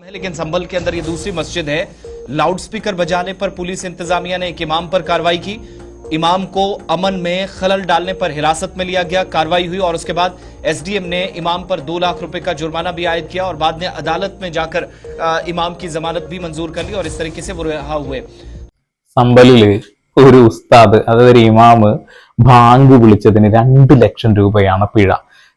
है लेकिन संभल के अंदर ये दूसरी मस्जिद है लाउड स्पीकर बजाने पर पुलिस इंतजामिया ने एक इमाम पर कार्रवाई की इमाम को अमन में खलल डालने पर हिरासत में लिया गया कार्रवाई हुई और उसके बाद एसडीएम ने इमाम पर दो लाख रुपए का जुर्माना भी आयद किया और बाद में अदालत में जाकर अ, इमाम की जमानत भी मंजूर कर ली और इस तरीके से वो रिहा हुए സമ്പലില് ഒരു ഉസ്താദ് അതായത് ഒരു ഇമാമ് ബാങ്ക് വിളിച്ചതിന് രണ്ട് ലക്ഷം രൂപയാണ് പിഴ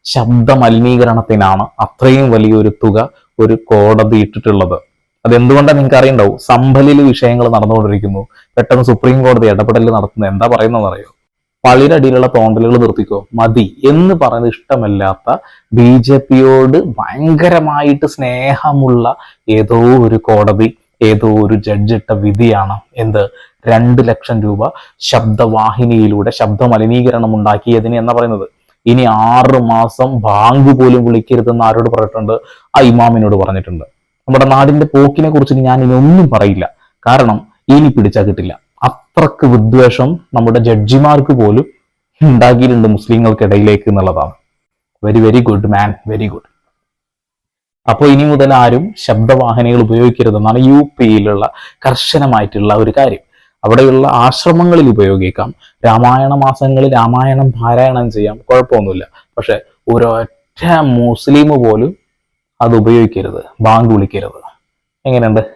ശബ്ദ മലിനീകരണത്തിനാണ് അത്രയും വലിയൊരു തുക ഒരു കോടതി ഇട്ടിട്ടുള്ളത്. അതെന്തുകൊണ്ടാണ് നിങ്ങൾക്ക് അറിയണ്ടാവും സംഭലിൽ വിഷയങ്ങൾ നടന്നുകൊണ്ടിരിക്കുന്നു. പെട്ടെന്ന് സുപ്രീം കോടതി ഇടപെടൽ നടത്തുന്നത് എന്താ പറയുന്നതെന്ന് അറിയോ പള്ളിയുടെ അടിയിലുള്ള തോണ്ടലുകൾ നിർത്തിക്കോ? മതി. എന്ന് പറയുന്നത് ഇഷ്ടമല്ലാത്ത ബി ജെ പിയോട് ഭയങ്കരമായിട്ട് സ്നേഹമുള്ള ഏതോ ഒരു കോടതി ഏതോ ഒരു ജഡ്ജിട്ട വിധിയാണ് എന്ത്? രണ്ട് ലക്ഷം രൂപ ശബ്ദവാഹിനിയിലൂടെ ശബ്ദ മലിനീകരണം ഉണ്ടാക്കിയതിന് എന്നാ പറയുന്നത്? ഇനി ആറ് മാസം ബാങ്ക് പോലും വിളിക്കരുതെന്ന് ആരോട് പറഞ്ഞിട്ടുണ്ട്? ആ ഇമാമിനോട് പറഞ്ഞിട്ടുണ്ട്. നമ്മുടെ നാടിന്റെ പോക്കിനെ കുറിച്ച് ഞാൻ ഇനി ഒന്നും പറയില്ല. കാരണം ഇനി പിടിച്ചാൽ കിട്ടില്ല. അത്രയ്ക്ക് വിദ്വേഷം നമ്മുടെ ജഡ്ജിമാർക്ക് പോലും ഉണ്ടാക്കിയിട്ടുണ്ട് മുസ്ലിങ്ങൾക്കിടയിലേക്ക് എന്നുള്ളതാണ്. Very very good man very good അപ്പോൾ ഇനി മുതൽ ആരും ശബ്ദവാഹനങ്ങൾ ഉപയോഗിക്കരുതെന്നാണ് യു പിയിലുള്ള കർശനമായിട്ടുള്ള ഒരു കാര്യം. അവിടെയുള്ള ആശ്രമങ്ങളിൽ ഉപയോഗിക്കാം. രാമായണ മാസങ്ങളിൽ രാമായണം പാരായണം ചെയ്യാം. കുഴപ്പമൊന്നുമില്ല. പക്ഷെ ഒരൊറ്റ മുസ്ലിം പോലും അത് ഉപയോഗിക്കരുത്. ബാങ്ക് വിളിക്കരുത്. എങ്ങനെയുണ്ട്?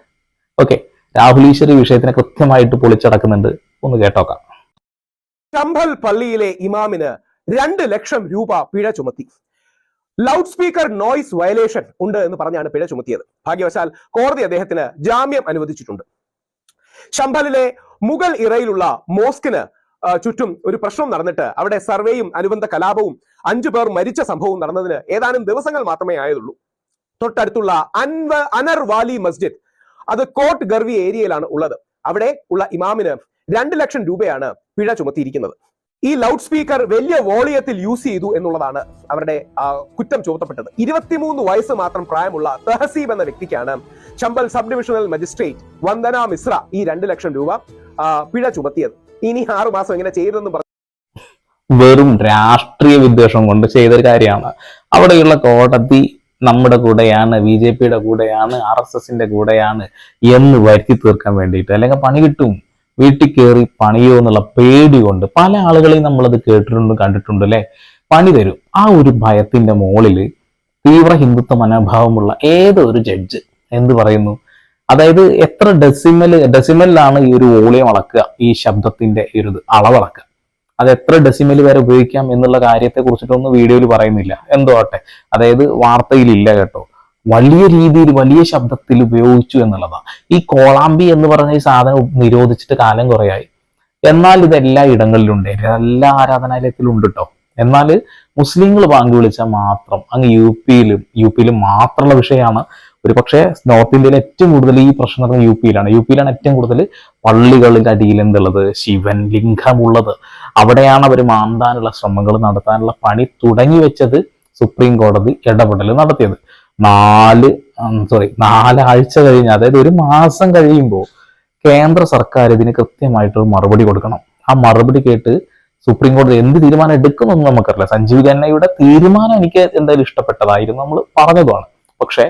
ഓക്കെ. രാഹുൽ ഈശ്വർ വിഷയത്തിനെ കൃത്യമായിട്ട് പൊളിച്ചടക്കുന്നുണ്ട്. ഒന്ന് കേട്ടോക്കാം. ചമ്പൽ പള്ളിയിലെ ഇമാമിന് രണ്ട് ലക്ഷം രൂപ പിഴ ചുമത്തി. ലൗഡ് സ്പീക്കർ നോയ്സ് വയലേഷൻ ഉണ്ട് എന്ന് പറഞ്ഞാണ് പിഴ ചുമത്തിയത്. ഭാഗ്യവശാൽ കോടതി അദ്ദേഹത്തിന് ജാമ്യം അനുവദിച്ചിട്ടുണ്ട്. ശംഭലിലെ മുഗൾ ഇറയിലുള്ള മോസ്കിന് ചുറ്റും ഒരു പ്രശ്നം നടന്നിട്ട് അവിടെ സർവേയും അനുബന്ധ കലാപവും അഞ്ചു പേർ മരിച്ച സംഭവവും നടന്നതിന് ഏതാനും ദിവസങ്ങൾ മാത്രമേ ആയതുള്ളൂ തൊട്ടടുത്തുള്ള അൻവ അനർ വാലി മസ്ജിദ്. അത് കോട്ട് ഗർവി ഏരിയയിലാണ് ഉള്ളത്. അവിടെ ഉള്ള ഇമാമിന് രണ്ട് ലക്ഷം രൂപയാണ് പിഴ ചുമത്തിയിരിക്കുന്നത്. ഈ ലൗഡ് സ്പീക്കർ വലിയ വോളിയത്തിൽ യൂസ് ചെയ്തു എന്നുള്ളതാണ് അവരുടെ കുറ്റം ചുമത്തപ്പെട്ടത്. ഇരുപത്തിമൂന്ന് വയസ്സ് മാത്രം പ്രായമുള്ള തെഹസീബ് എന്ന വ്യക്തിക്കാണ് Chambal sub divisional magistrate Vandana Mishra ഈ രണ്ട് ലക്ഷം രൂപ പിഴ ചുമത്തിയത്. ഇനി ആറു മാസം ഇങ്ങനെ ചെയ്തെന്ന് പറഞ്ഞു വെറും രാഷ്ട്രീയ വിദ്വേഷം കൊണ്ട് ചെയ്തൊരു കാര്യമാണ്. അവിടെയുള്ള കോടതി നമ്മുടെ കൂടെയാണ് ബി ജെ പിയുടെ കൂടെയാണ് ആർ എസ് എസിന്റെ കൂടെയാണ് എന്ന് വരുത്തി തീർക്കാൻ വേണ്ടിയിട്ട്. അല്ലെങ്കിൽ പണി കിട്ടും. വീട്ടിൽ കയറി പണിയോ എന്നുള്ള പേടി കൊണ്ട് പല ആളുകളെയും നമ്മളത് കേട്ടിട്ടുണ്ട് കണ്ടിട്ടുണ്ട് അല്ലെ? പണി തരും. ആ ഒരു ഭയത്തിന്റെ മുകളിൽ തീവ്ര ഹിന്ദുത്വ മനോഭാവമുള്ള ഏതൊരു ജഡ്ജ് എന്ത് പറയുന്നു? അതായത് എത്ര ഡെസിമൽ ഡെസിമലിലാണ് ഈ ഒരു വോളിയം അളക്കുക ഈ ശബ്ദത്തിന്റെ ഈ ഒരു അളവളക്കുക. അത് എത്ര ഡെസിമൽ വരെ ഉപയോഗിക്കാം എന്നുള്ള കാര്യത്തെ കുറിച്ചിട്ടൊന്നും വീഡിയോയിൽ പറയുന്നില്ല. എന്തോ ആട്ടെ അതായത് വാർത്തയിലില്ല കേട്ടോ. വലിയ രീതിയിൽ വലിയ ശബ്ദത്തിൽ ഉപയോഗിച്ചു എന്നുള്ളതാണ്. ഈ കോളാമ്പി എന്ന് പറഞ്ഞ ഈ സാധനം നിരോധിച്ചിട്ട് കാലം കുറയായി. എന്നാൽ ഇത് എല്ലാ ഇടങ്ങളിലും ഉണ്ട് എല്ലാ ആരാധനാലയത്തിലും ഉണ്ട് കേട്ടോ എന്നാൽ മുസ്ലിങ്ങൾ ബാങ്ക് വിളിച്ചാൽ മാത്രം അങ്ങ് യു പിയിലും യു പിയിലും മാത്രമുള്ള വിഷയമാണ്. ഒരു പക്ഷേ നോർത്ത് ഇന്ത്യയിൽ ഏറ്റവും കൂടുതൽ ഈ പ്രശ്നം യു പിയിലാണ്. യു പിയിലാണ് ഏറ്റവും കൂടുതൽ പള്ളികളുടെ അടിയിൽ എന്തുള്ളത്? ശിവൻ ലിംഗമുള്ളത്. അവിടെയാണ് അവർ മാന്താനുള്ള ശ്രമങ്ങൾ നടത്താനുള്ള പണി തുടങ്ങി വെച്ചത് സുപ്രീം കോടതി ഇടപെടൽ നടത്തിയത്. നാല് സോറി നാലാഴ്ച കഴിഞ്ഞ് അതായത് ഒരു മാസം കഴിയുമ്പോൾ കേന്ദ്ര സർക്കാർ ഇതിന് കൃത്യമായിട്ട് ഒരു മറുപടി കൊടുക്കണം. ആ മറുപടി കേട്ട് സുപ്രീം കോടതി എന്ത് തീരുമാനം എടുക്കുന്നൊന്നും നമുക്കറിയില്ല. സഞ്ജീവ് ഖന്നയുടെ തീരുമാനം എനിക്ക് എന്തായാലും ഇഷ്ടപ്പെട്ടതായിരുന്നു നമ്മൾ പറഞ്ഞതുമാണ്. പക്ഷെ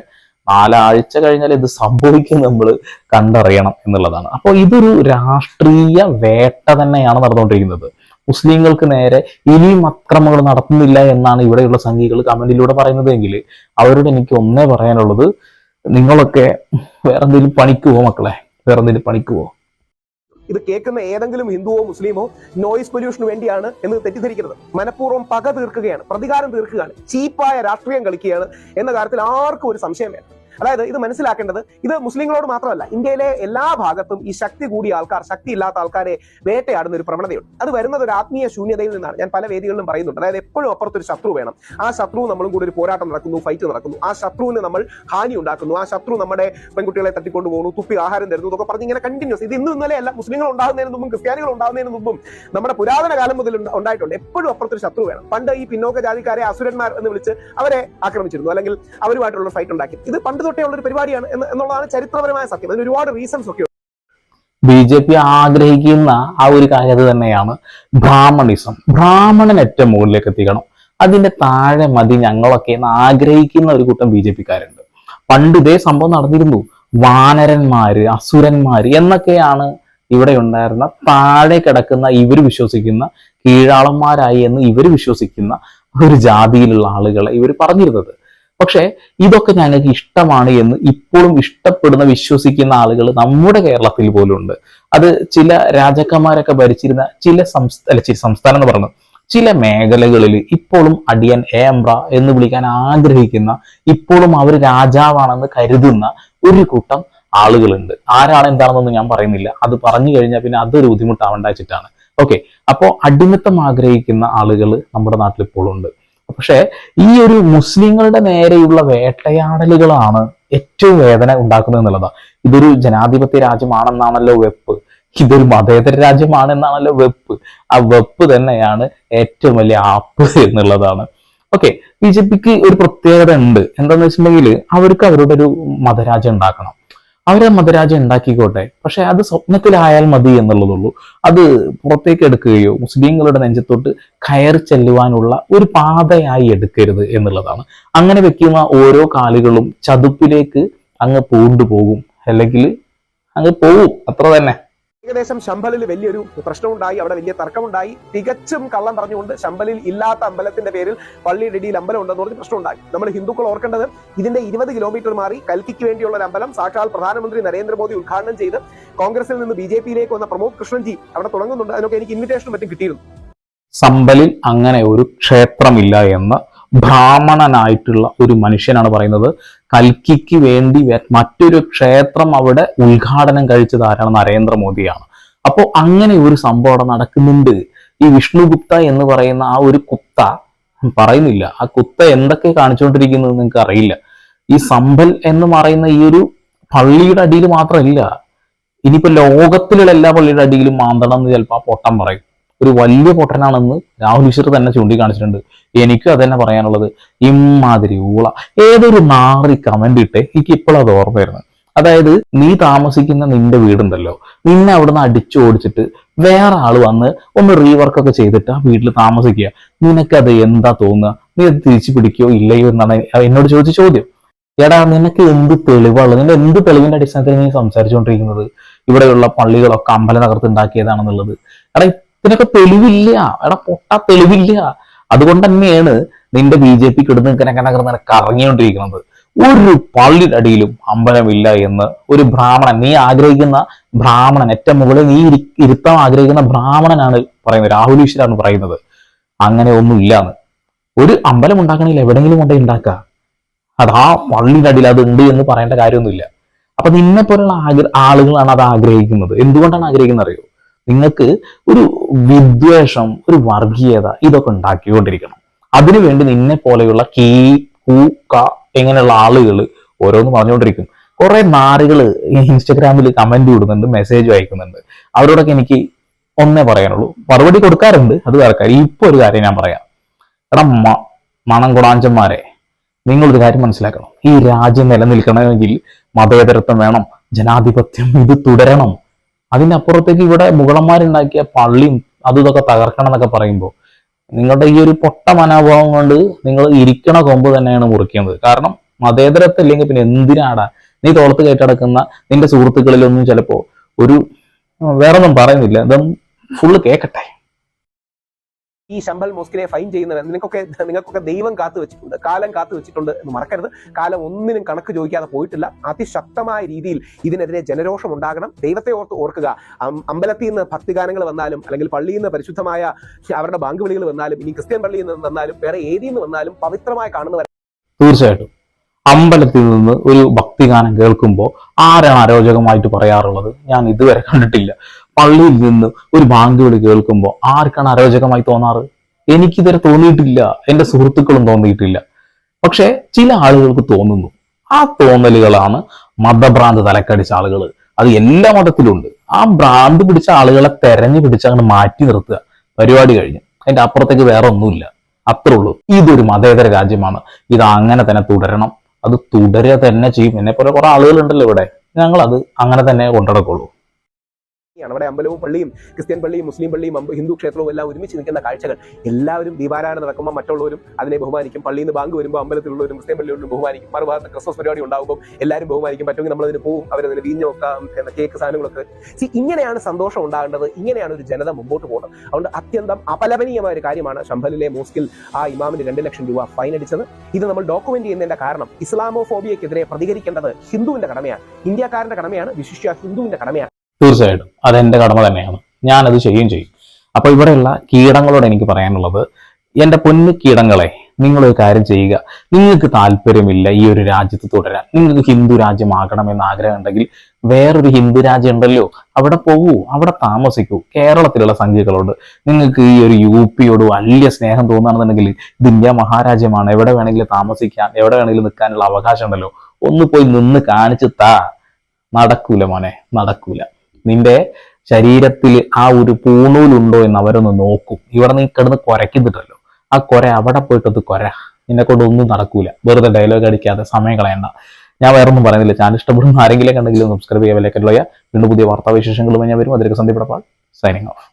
നാലാഴ്ച കഴിഞ്ഞാൽ ഇത് സംഭവിക്കും നമ്മൾ കണ്ടറിയണം എന്നുള്ളതാണ്. അപ്പോൾ ഇതൊരു രാഷ്ട്രീയ വേട്ട തന്നെയാണ് നടന്നുകൊണ്ടിരിക്കുന്നത്. മുസ്ലിങ്ങൾക്ക് നേരെ ഇനിയും അക്രമങ്ങൾ നടത്തുന്നില്ല എന്നാണ് ഇവിടെയുള്ള സംഘികൾ കമന്റിലൂടെ പറയുന്നതെങ്കിൽ അവരോട് എനിക്ക് ഒന്നേ പറയാനുള്ളത് നിങ്ങളൊക്കെ വേറെ എന്തെങ്കിലും പണിക്കുവോ മക്കളെ? വേറെ എന്തെങ്കിലും പണിക്കുവോ? ഇത് കേൾക്കുന്ന ഏതെങ്കിലും ഹിന്ദുവോ മുസ്ലിമോ നോയിസ് പൊല്യൂഷന് വേണ്ടിയാണ് എന്ന് തെറ്റിദ്ധരിക്കരുത്. മനഃപൂർവം പക തീർക്കുകയാണ് പ്രതികാരം തീർക്കുകയാണ് ചീപ്പായ രാഷ്ട്രീയം കളിക്കുകയാണ് എന്ന കാര്യത്തിൽ ആർക്കും ഒരു സംശയം വേണം അതായത് ഇത് മനസ്സിലാക്കേണ്ടത് ഇത് മുസ്ലിങ്ങളോട് മാത്രമല്ല ഇന്ത്യയിലെ എല്ലാ ഭാഗത്തും ഈ ശക്തി കൂടിയ ആൾക്കാർ ശക്തി ഇല്ലാത്ത ആൾക്കാരെ വേട്ടയാടുന്ന ഒരു പ്രവണതയുണ്ട്. അത് വരുന്നത് ഒരു ആത്മീയ ശൂന്യതയിൽ നിന്നാണ്. ഞാൻ പല വേദികളിലും പറയുന്നുണ്ട്. അതായത് എപ്പോഴും അപ്പുറത്തൊരു ശത്രു വേണം. ആ ശത്രു നമ്മളും കൂടി ഒരു പോരാട്ടം നടക്കുന്നു ഫൈറ്റ് നടക്കുന്നു. ആ ശത്രുവിന് നമ്മൾ ഹാനി ഉണ്ടാക്കുന്നു. ആ ശത്രു നമ്മുടെ പെൺകുട്ടികളെ തട്ടിക്കൊണ്ടു പോകുന്നു തുപ്പി ആഹാരം തരുന്നു എന്നൊക്കെ പറഞ്ഞ് ഇങ്ങനെ കണ്ടിന്യൂസ് ഇത് ഇന്നും ഇന്നലെ അല്ല മുസ്ലിങ്ങൾ ഉണ്ടാകുന്നതിന് മുമ്പും ക്രിസ്ത്യാനികൾ ഉണ്ടാകുന്നതിന് മുമ്പും നമ്മുടെ പുരാതന കാലം മുതൽ ഉണ്ടായിട്ടുണ്ട്. എപ്പോഴും അപ്പുറത്തൊരു ശത്രു വേണം. പണ്ട് ഈ പിന്നോക്ക ജാതിക്കാരെ അസുരന്മാർ എന്ന് വിളിച്ച് അവരെ ആക്രമിച്ചിരുന്നു. അല്ലെങ്കിൽ അവരുമായിട്ടുള്ള ഫൈറ്റ് ഉണ്ടാക്കി. ഇത് പണ്ട് തൊട്ടേ ഉള്ള ഒരു പരിപാടിയാണ് എന്നുള്ളതാണ് ചരിത്രപരമായ സത്യം. അതിന് ഒരുപാട് റീസൺസ് ഒക്കെ ബി ജെ പി ആഗ്രഹിക്കുന്ന ആ ഒരു കാര്യം തന്നെയാണ്. ബ്രാഹ്മണിസം. ബ്രാഹ്മണൻ ഏറ്റവും മുകളിലേക്ക് എത്തിക്കണം. അതിന്റെ താഴെ മതി ഞങ്ങളൊക്കെ എന്ന് ആഗ്രഹിക്കുന്ന ഒരു കൂട്ടം ബി ജെ പിക്കാരുണ്ട് പണ്ട് ഇതേ സംഭവം നടന്നിരുന്നു. വാനരന്മാര് അസുരന്മാര് എന്നൊക്കെയാണ് ഇവിടെ ഉണ്ടായിരുന്ന താഴെ കിടക്കുന്ന ഇവർ വിശ്വസിക്കുന്ന കീഴാളന്മാരായി എന്ന് ഇവർ വിശ്വസിക്കുന്ന ഒരു ജാതിയിലുള്ള ആളുകളെ ഇവർ പറഞ്ഞിരുന്നത്. പക്ഷെ ഇതൊക്കെ ഞങ്ങൾക്ക് ഇഷ്ടമാണ് എന്ന് ഇപ്പോഴും ഇഷ്ടപ്പെടുന്ന വിശ്വസിക്കുന്ന ആളുകൾ നമ്മുടെ കേരളത്തിൽ പോലും ഉണ്ട് അത് ചില രാജാക്കന്മാരൊക്കെ ഭരിച്ചിരുന്ന ചില സംസ്ഥാന ചില സംസ്ഥാനം എന്ന് പറഞ്ഞു ചില മേഖലകളിൽ ഇപ്പോഴും അടിയൻ ഏംബ്ര എന്ന് വിളിക്കാൻ ആഗ്രഹിക്കുന്ന ഇപ്പോഴും അവർ രാജാവാണെന്ന് കരുതുന്ന ഒരു കൂട്ടം ആളുകളുണ്ട്. ആരാണ് എന്താണെന്നൊന്നും ഞാൻ പറയുന്നില്ല. അത് പറഞ്ഞു കഴിഞ്ഞാൽ പിന്നെ അതൊരു ബുദ്ധിമുട്ടാവേണ്ട വെച്ചിട്ടാണ്. ഓക്കെ. അപ്പോ അടിമത്തം ആഗ്രഹിക്കുന്ന ആളുകൾ നമ്മുടെ നാട്ടിൽ ഇപ്പോഴും ഉണ്ട്. പക്ഷേ ഈ ഒരു മുസ്ലിങ്ങളുടെ നേരെയുള്ള വേട്ടയാടലുകളാണ് ഏറ്റവും വേദന ഉണ്ടാക്കുന്നത് എന്നുള്ളതാണ് ഇതൊരു ജനാധിപത്യ രാജ്യമാണെന്നാണല്ലോ വെപ്പ്. ഇതൊരു മതേതര രാജ്യമാണെന്നാണല്ലോ വെപ്പ്. ആ വെപ്പ് തന്നെയാണ് ഏറ്റവും വലിയ ആപ്പ് എന്നുള്ളതാണ്. ഓക്കെ ബി ജെ പിക്ക് ഒരു പ്രത്യേകത ഉണ്ട്. എന്താന്ന് വെച്ചിട്ടുണ്ടെങ്കിൽ അവർക്ക് അവരുടെ ഒരു മതരാജ്യം ഉണ്ടാക്കണം. അവരെ മതരാജ്യം ഉണ്ടാക്കിക്കോട്ടെ. പക്ഷെ അത് സ്വപ്നത്തിലായാൽ മതി എന്നുള്ളതുള്ളൂ. അത് പുറത്തേക്ക് എടുക്കുകയോ മുസ്ലിങ്ങളുടെ നെഞ്ചത്തോട്ട് കയറി ചെല്ലുവാനുള്ള ഒരു പാതയായി എടുക്കരുത് എന്നുള്ളതാണ്. അങ്ങനെ വെക്കുന്ന ഓരോ കാലുകളും ചതുപ്പിലേക്ക് അങ്ങ് പൂണ്ടുപോകും. അല്ലെങ്കിൽ അങ്ങ് പോവും. അത്ര തന്നെ. ഏകദേശം ശമ്പലിൽ വലിയൊരു പ്രശ്നമുണ്ടായി അവിടെ വലിയ തർക്കമുണ്ടായി. തികച്ചും കള്ളം പറഞ്ഞുകൊണ്ട് ശമ്പലിൽ ഇല്ലാത്ത അമ്പലത്തിന്റെ പേരിൽ പള്ളിയുടെ ഇടയിൽ അമ്പലം ഉണ്ടെന്ന് പറഞ്ഞ് പ്രശ്നമുണ്ടായി. നമ്മൾ ഹിന്ദുക്കൾ ഓർക്കേണ്ടത് ഇതിന്റെ ഇരുപത് കിലോമീറ്റർ മാറി കൽക്കിക്ക് വേണ്ടിയുള്ള ഒരു അമ്പലം സാക്ഷാൽ പ്രധാനമന്ത്രി നരേന്ദ്രമോദി ഉദ്ഘാടനം ചെയ്ത് കോൺഗ്രസിൽ നിന്ന് ബി ജെ പിയിലേക്ക് വന്ന പ്രമോദ് കൃഷ്ണൻജി അവിടെ തുടങ്ങുന്നുണ്ട്. അതിനൊക്കെ എനിക്ക് ഇൻവിറ്റേഷൻ മറ്റും കിട്ടിയിരുന്നു. സമ്പലിൽ അങ്ങനെ ഒരു ക്ഷേത്രമില്ല എന്ന് ബ്രാഹ്മണനായിട്ടുള്ള ഒരു മനുഷ്യനാണ് പറയുന്നത്. കൽക്കിക്ക് വേണ്ടി മറ്റൊരു ക്ഷേത്രം അവിടെ ഉദ്ഘാടനം കഴിച്ചത് ആരാണ് നരേന്ദ്രമോദിയാണ്. അപ്പോൾ അങ്ങനെ ഒരു സംഭവം അവിടെ നടക്കുന്നുണ്ട്. ഈ വിഷ്ണുഗുപ്ത എന്ന് പറയുന്ന ആ ഒരു കുത്ത പറയുന്നില്ല. ആ കുത്ത എന്തൊക്കെ കാണിച്ചുകൊണ്ടിരിക്കുന്നത് നിങ്ങൾക്ക് അറിയില്ല. ഈ സമ്പൽ എന്ന് പറയുന്ന ഈ ഒരു പള്ളിയുടെ അടിയിൽ മാത്രമല്ല ഇനിയിപ്പോ ലോകത്തിലുള്ള എല്ലാ പള്ളിയുടെ അടിയിലും മാന്തണം എന്ന് ചിലപ്പോൾ ആ പൊട്ടം പറയും. ഒരു വലിയ പൊട്ടനാണെന്ന് രാഹുൽ ഈശ്വർ തന്നെ ചൂണ്ടിക്കാണിച്ചിട്ടുണ്ട്. എനിക്ക് അത് തന്നെ പറയാനുള്ളത് ഇമ്മാതിരി ഊള. ഏതൊരു നാറി കമന്റ് ഇട്ടേ എനിക്ക് ഇപ്പോൾ അത് ഓർമ്മ വരുന്നത്. അതായത് നീ താമസിക്കുന്ന നിന്റെ വീടുണ്ടല്ലോ. നിന്നെ അവിടുന്ന് അടിച്ചു ഓടിച്ചിട്ട് വേറെ ആൾ വന്ന് ഒന്ന് റീവർക്ക് ഒക്കെ ചെയ്തിട്ട് ആ വീട്ടിൽ താമസിക്കുക. നിനക്കത് എന്താ തോന്നുക? നീ അത് തിരിച്ചു പിടിക്കുകയോ ഇല്ലയോ എന്നാണ് എന്നോട് ചോദിച്ച ചോദ്യം. എടാ നിനക്ക് എന്ത് തെളിവാണ്? നിന്റെ എന്ത് തെളിവിന്റെ അടിസ്ഥാനത്തിൽ നീ സംസാരിച്ചുകൊണ്ടിരിക്കുന്നത് ഇവിടെയുള്ള പള്ളികളൊക്കെ അമ്പല തകർത്ത് ഉണ്ടാക്കിയതാണെന്നുള്ളത്. എടാ ഇതിനൊക്കെ തെളിവില്ല. എടാ പൊട്ട തെളിവില്ല. അതുകൊണ്ട് തന്നെയാണ് നിന്റെ ബി ജെ പി കിടന്ന് കനകനകർന്ന് കറങ്ങിക്കൊണ്ടിരിക്കുന്നത്. ഒരു പള്ളിയുടെ അടിയിലും അമ്പലമില്ല എന്ന് ഒരു ബ്രാഹ്മണൻ നീ ആഗ്രഹിക്കുന്ന ബ്രാഹ്മണൻ ഏറ്റവും മുകളിൽ നീ ഇരുത്താൻ ആഗ്രഹിക്കുന്ന ബ്രാഹ്മണനാണ് പറയുന്നത്. രാഹുൽ ഈശ്വരാണ് പറയുന്നത്. അങ്ങനെ ഒന്നും ഇല്ലാന്ന് ഒരു അമ്പലം ഉണ്ടാക്കണമെങ്കിൽ എവിടെയെങ്കിലും കൊണ്ടേ ഉണ്ടാക്ക. അത് ആ പള്ളിയുടെ അടിയിൽ അത് ഉണ്ട് എന്ന് പറയേണ്ട കാര്യമൊന്നുമില്ല. അപ്പൊ നിന്നെ പോലുള്ള ആഗ്ര- ആളുകളാണ് അത് ആഗ്രഹിക്കുന്നത്. എന്തുകൊണ്ടാണ് ആഗ്രഹിക്കുന്നത് അറിയോ നിങ്ങൾക്ക് ഒരു വിദ്വേഷം ഒരു വർഗീയത ഇതൊക്കെ ഉണ്ടാക്കിക്കൊണ്ടിരിക്കണം. അതിനുവേണ്ടി നിന്നെ പോലെയുള്ള കീ കൂ ക ഇങ്ങനെയുള്ള ആളുകൾ ഓരോന്ന് പറഞ്ഞുകൊണ്ടിരിക്കും. കുറെ നാറുകൾ ഇൻസ്റ്റഗ്രാമിൽ കമന്റ് ഇടുന്നുണ്ട് മെസ്സേജ് അയക്കുന്നുണ്ട്. അവരോടൊക്കെ എനിക്ക് ഒന്നേ പറയാനുള്ളൂ. മറുപടി കൊടുക്കാറുണ്ട് അത് വേറെ ഇപ്പൊ ഒരു കാര്യം ഞാൻ പറയാം. എടാ മണം കുടാഞ്ചന്മാരെ നിങ്ങളൊരു കാര്യം മനസ്സിലാക്കണം. ഈ രാജ്യം നിലനിൽക്കണമെങ്കിൽ മതേതരത്വം വേണം ജനാധിപത്യം ഇത് തുടരണം. അതിനപ്പുറത്തേക്ക് ഇവിടെ മുഗളന്മാരുണ്ടാക്കിയ പള്ളിയും അതും ഇതൊക്കെ തകർക്കണം എന്നൊക്കെ പറയുമ്പോൾ നിങ്ങളുടെ ഈ ഒരു പൊട്ട മനോഭാവം കൊണ്ട് നിങ്ങൾ ഇരിക്കണ കൊമ്പ് തന്നെയാണ് മുറിക്കുന്നത്. കാരണം മതേതരത്തില്ലെങ്കിൽ പിന്നെ എന്തിനാടാ? നീ തോളത്ത് കയറ്റടക്കുന്ന നിന്റെ സുഹൃത്തുക്കളിലൊന്നും ചിലപ്പോ ഒരു വേറൊന്നും പറയുന്നില്ല. ഇതും ഫുള്ള് കേക്കട്ടെ. ഈ ശമ്പൽ മോസ്കിനെ ഫൈൻ ചെയ്യുന്നവർ നിങ്ങൾക്കൊക്കെ നിങ്ങൾക്കൊക്കെ ദൈവം കാത്തു വെച്ചിട്ടുണ്ട് കാലം കാത്തു വെച്ചിട്ടുണ്ട് എന്ന് മറക്കരുത്. കാലം ഒന്നിനും കണക്ക് ചോദിക്കാതെ പോയിട്ടില്ല. അതിശക്തമായ രീതിയിൽ ഇതിനെതിരെ ജനരോഷം ഉണ്ടാകണം. ദൈവത്തെ ഓർത്ത് ഓർക്കുക. അമ്പലത്തിൽ നിന്ന് ഭക്തിഗാനങ്ങൾ വന്നാലും അല്ലെങ്കിൽ പള്ളിയിൽ നിന്ന് പരിശുദ്ധമായ അവരുടെ ബാങ്ക് വിളികൾ വന്നാലും ഇനി ക്രിസ്ത്യൻ പള്ളിയിൽ നിന്ന് വന്നാലും വേറെ ഏതിൽ നിന്ന് വന്നാലും പവിത്രമായി കാണുന്നവർ തീർച്ചയായിട്ടും. അമ്പലത്തിൽ നിന്ന് ഒരു ഭക്തിഗാനം കേൾക്കുമ്പോൾ ആരാണ് അരോചകമായിട്ട് പറയാറുള്ളത്? ഞാൻ ഇതുവരെ കണ്ടിട്ടില്ല. പള്ളിയിൽ നിന്ന് ഒരു ബാങ്ക് വിളി കേൾക്കുമ്പോൾ ആർക്കാണ് അരോചകമായി തോന്നാറ്? എനിക്കിതുവരെ തോന്നിയിട്ടില്ല. എന്റെ സുഹൃത്തുക്കളും തോന്നിയിട്ടില്ല. പക്ഷെ ചില ആളുകൾക്ക് തോന്നുന്നു. ആ തോന്നലുകളാണ് മതഭ്രാന്ത് തലക്കടിച്ച ആളുകൾ അത് എല്ലാ മതത്തിലുണ്ട്. ആ ഭ്രാന്ത് പിടിച്ച ആളുകളെ തെരഞ്ഞു പിടിച്ച് അങ്ങനെ മാറ്റി നിർത്തുക. പരിപാടി കഴിഞ്ഞു. അതിന്റെ അപ്പുറത്തേക്ക് വേറെ ഒന്നുമില്ല. അത്രേ ഉള്ളൂ. ഇതൊരു മതേതര രാജ്യമാണ്. ഇത് അങ്ങനെ തന്നെ തുടരണം. അത് തുടരുക തന്നെ ചെയ്യും. എന്നെ പോലെ കുറെ ആളുകളുണ്ടല്ലോ ഇവിടെ. ഞങ്ങൾ അത് അങ്ങനെ തന്നെ കൊണ്ടുനടക്കുള്ളൂ. ആണ് അവിടെ അമ്പലവും പള്ളിയും ക്രിസ്ത്യൻ പള്ളിയും മുസ്ലിം പള്ളിയും ഹിന്ദു ക്ഷേത്രവും എല്ലാം ഒരുമിച്ച് നിൽക്കുന്ന കാഴ്ചകൾ. എല്ലാവരും ദീപാരാധന നടക്കുമ്പോൾ മറ്റുള്ളവരും അതിനെ ബഹുമാനിക്കും. പള്ളിയിൽ നിന്ന് ബാങ്ക് വരുമ്പോൾ അമ്പലത്തിലുള്ളവരും ക്രിസ്ത്യൻ പള്ളിയുള്ളവരും ബഹുമാനിക്കും. മറുഭാഗത്ത് ക്രിസ്മസ് പരിപാടി ഉണ്ടാകുമ്പോൾ എല്ലാവരും ബഹുമാനിക്കും. പറ്റുമെങ്കിൽ നമ്മൾ അതിന് പോകും അവരതിന് വീഞ്ഞ് നോക്കാം എന്ന കേക്ക് സാധനങ്ങളൊക്കെ. സി ഇങ്ങനെയാണ് സന്തോഷം ഉണ്ടാകേണ്ടത്. ഇങ്ങനെയാണ് ഒരു ജനത മുമ്പോട്ട് പോകുന്നത്. അതുകൊണ്ട് അത്യന്തം അപലപനീയമായ ഒരു കാര്യമാണ് ശംഭലിലെ മോസ്കിൽ ആ ഇമാമിന് രണ്ട് ലക്ഷം രൂപ ഫൈൻ അടിച്ചത്. ഇത് നമ്മൾ ഡോക്യുമെന്റ് ചെയ്യുന്നതിന്റെ കാരണം ഇസ്ലാമോഫോബിയക്കെതിരെ പ്രതികരിക്കേണ്ടത് ഹിന്ദുവിന്റെ കടമയാണ്. ഇന്ത്യക്കാരന്റെ കടമയാണ് വിശിഷ്യ ഹിന്ദുവിന്റെ കടമയാണ്. തീർച്ചയായിട്ടും. അതെന്റെ കടമ തന്നെയാണ്. ഞാനത് ചെയ്യുകയും ചെയ്യും. അപ്പോൾ ഇവിടെയുള്ള കീടങ്ങളോട് എനിക്ക് പറയാനുള്ളത് എന്റെ പൊന്നു കീടങ്ങളെ നിങ്ങളൊരു കാര്യം ചെയ്യുക. നിങ്ങൾക്ക് താല്പര്യമില്ല ഈ ഒരു രാജ്യത്ത് തുടരാൻ. നിങ്ങൾക്ക് ഹിന്ദു രാജ്യമാകണമെന്ന് ആഗ്രഹം ഉണ്ടെങ്കിൽ വേറൊരു ഹിന്ദു രാജ്യം ഉണ്ടല്ലോ. അവിടെ പോകൂ അവിടെ താമസിക്കൂ. കേരളത്തിലുള്ള സംഖ്യകളോട് നിങ്ങൾക്ക് ഈ ഒരു യു പിയോട് വലിയ സ്നേഹം തോന്നുകയാണെന്നുണ്ടെങ്കിൽ ഇത് ഇന്ത്യ മഹാരാജ്യമാണ്. എവിടെ വേണമെങ്കിലും താമസിക്കാം എവിടെ വേണമെങ്കിലും നിൽക്കാനുള്ള അവകാശം ഉണ്ടല്ലോ ഒന്ന് പോയി നിന്ന് കാണിച്ച് താ. നടക്കൂല മോനെ നടക്കൂല. നിന്റെ ശരീരത്തിൽ ആ ഒരു പൂണൂലുണ്ടോ എന്ന് അവരൊന്ന് നോക്കും. ഇവിടെ നീ കിടന്ന് കുരയ്ക്കുന്നുണ്ടല്ലോ. ആ കുര അവിടെ പോയിട്ടത് കുര. നിന്നെ കൊണ്ടൊന്നും നടക്കൂല. വെറുതെ ഡയലോഗ് അടിക്കാതെ സമയം കളയണ്ട. ഞാൻ വേറെ ഒന്നും പറയുന്നില്ല. ചാനൽ ഇഷ്ടപ്പെടുന്ന ആരെങ്കിലും കണ്ടെങ്കിലും സബ്സ്ക്രൈബ് ചെയ്യാൻ വിലക്കല്ലോ വീണ്ടും പുതിയ വാർത്താ വിശേഷങ്ങളുമായി ഞാൻ വരും. അതിലേക്ക് സന്ധ്യപ്പെടപ്പാൾ സൈനിങ് ഓഫ്